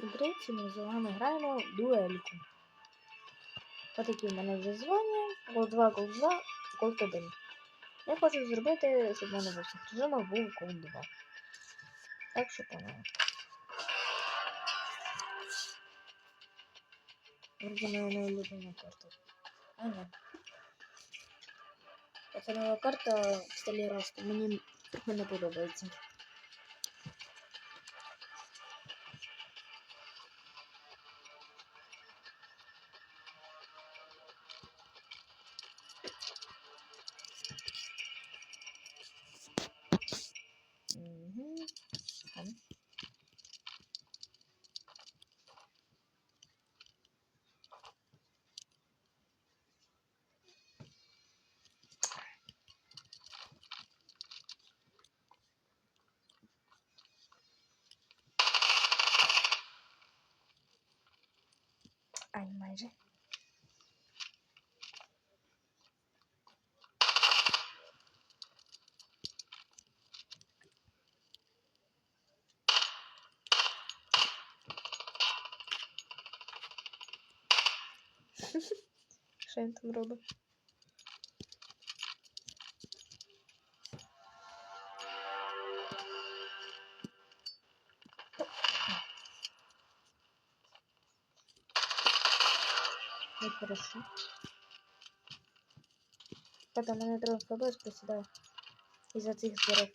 Всім привіт, ми з вами граємо в дуельку. Отакі в мене вже звання. Гол 2, гол 2, гол 1. Я хочу зробити, щоб в мене в усіх був гол 2. Так що панове. Вроде моя неулюблена карта. Ага. Це нова карта в стилі Раста. Мені не подобається. Майже. Що він там робить? Ну, хорошо. Потім мене трохи ФБС присідає. Із-за цих дерев.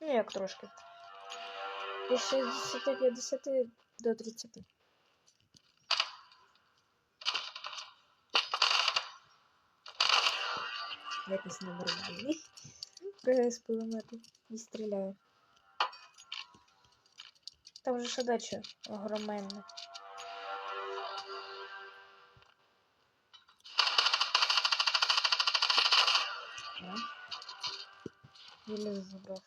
Ну, як трошки. Від 60-50 до 30. Якось ненормальний. Пригає з пулемету і стріляє. Там же ще дача огроменна. Еле забрав.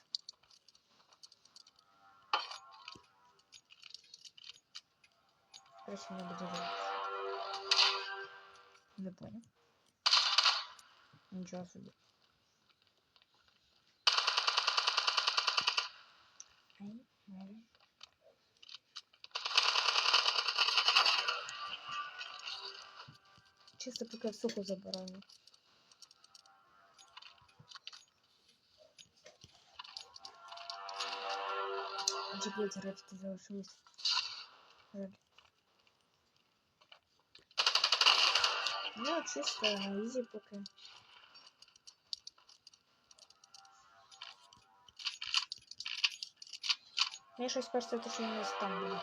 Короче, не буду делать. Не понял. Ничего себе. Чисто пока в суху забираю. Джиплет речки залишились. Жаль. Ну, чисто на ізі поки. Мені щось кажеться, що він не там буде.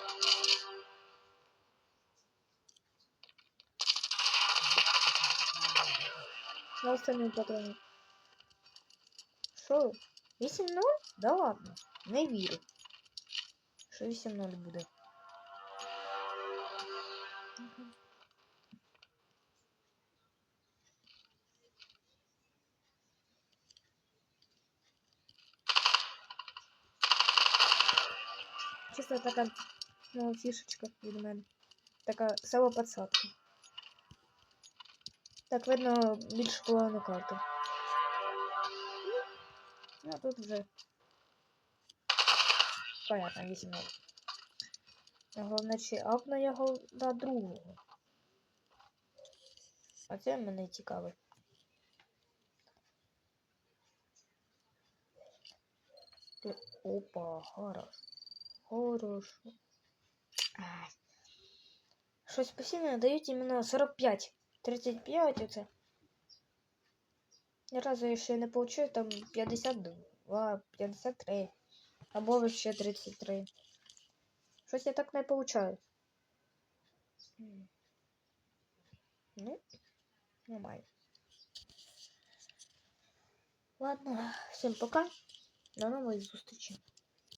На останній патроні. Що? 8-0? Да ладно. Не вірю. Що 8-0 буде. Мгм. Чисто така ну, фішечка від мене. Така самоподсадка. Так видно більше половини карти. Ну, а тут вже. Понятно, 8 0 Головне, чи апну його до другого. А це мене цікавить. Ти- Опа, хорошо. Хорошо. Ай. Щось постійно дають іменно 45. 35 оце. Ні разу я ще не получив там 52, 53. Або вообще 33. Щось я так не получаю. М. Ну, нормально. Ладно, всім пока. До нової зустрічі.